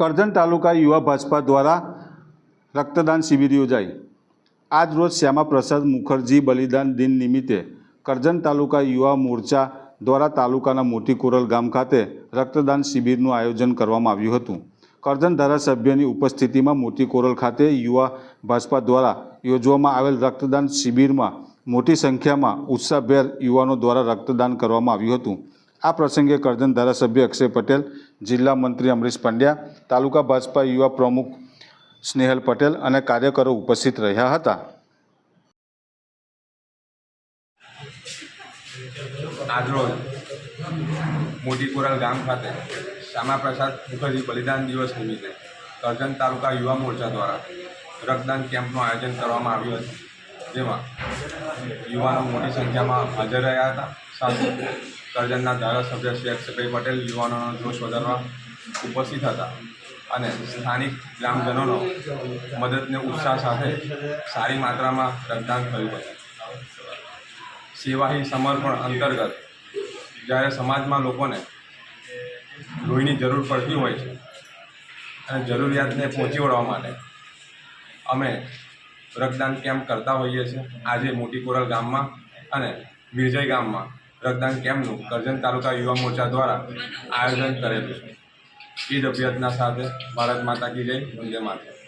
કરજણ તાલુકા યુવા ભાજપા દ્વારા રક્તદાન શિબિર યોજાઈ. આજ રોજ શ્યામા પ્રસાદ મુખર્જી બલિદાન દિન નિમિત્તે કરજણ તાલુકા યુવા મોરચા દ્વારા તાલુકાના મોટી કોરલ ગામ ખાતે રક્તદાન શિબિરનું આયોજન કરવામાં આવ્યું હતું. કરજણ ધારાસભ્યની ઉપસ્થિતિમાં મોટી કોરલ ખાતે યુવા ભાજપા દ્વારા યોજવામાં આવેલ રક્તદાન શિબિરમાં મોટી સંખ્યામાં ઉત્સાહભેર યુવાનો દ્વારા રક્તદાન કરવામાં આવ્યું હતું. આ પ્રસંગે કરજણ ધારાસભ્ય અક્ષય પટેલ, જિલ્લા મંત્રી અમરીશ પંડ્યા, તાલુકા ભાજપા યુવા પ્રમુખ સ્નેહલ પટેલ અને કાર્યકરો ઉપસ્થિત રહ્યા હતા. આજરોજ મોટી ગામ ખાતે શ્યામાપ્રસાદ મુખર્જી બલિદાન દિવસ નિમિત્તે કરજણ તાલુકા યુવા મોરચા દ્વારા રક્તદાન કેમ્પનું આયોજન કરવામાં આવ્યું હતું, જેમાં યુવાનો મોટી સંખ્યામાં હાજર રહ્યા હતા. સાથે કરજણના ધારાસભ્ય શ્રી અક્ષયભાઈ પટેલ યુવાનોનો જોશ વધારવા ઉપસ્થિત હતા અને સ્થાનિક ગ્રામજનોનો મદદને ઉત્સાહ સાથે સારી માત્રામાં રક્તદાન થયું હતું. સેવાહી સમર્પણ અંતર્ગત જ્યારે સમાજમાં લોકોને લોહીની જરૂર પડતી હોય છે અને જરૂરિયાતને પહોંચી વળવા માટે અમે રક્તદાન કેમ્પ કરતા હોઈએ છીએ. આજે મોટી ગામમાં અને વિરજય ગામમાં રક્તદાન કેમ્પનું કરજણ તાલુકા યુવા મોરચા દ્વારા આયોજન કરેલું છે. ઈદ અભ્યર્થના સાથે ભારત માતા કી જય, વંદે માતા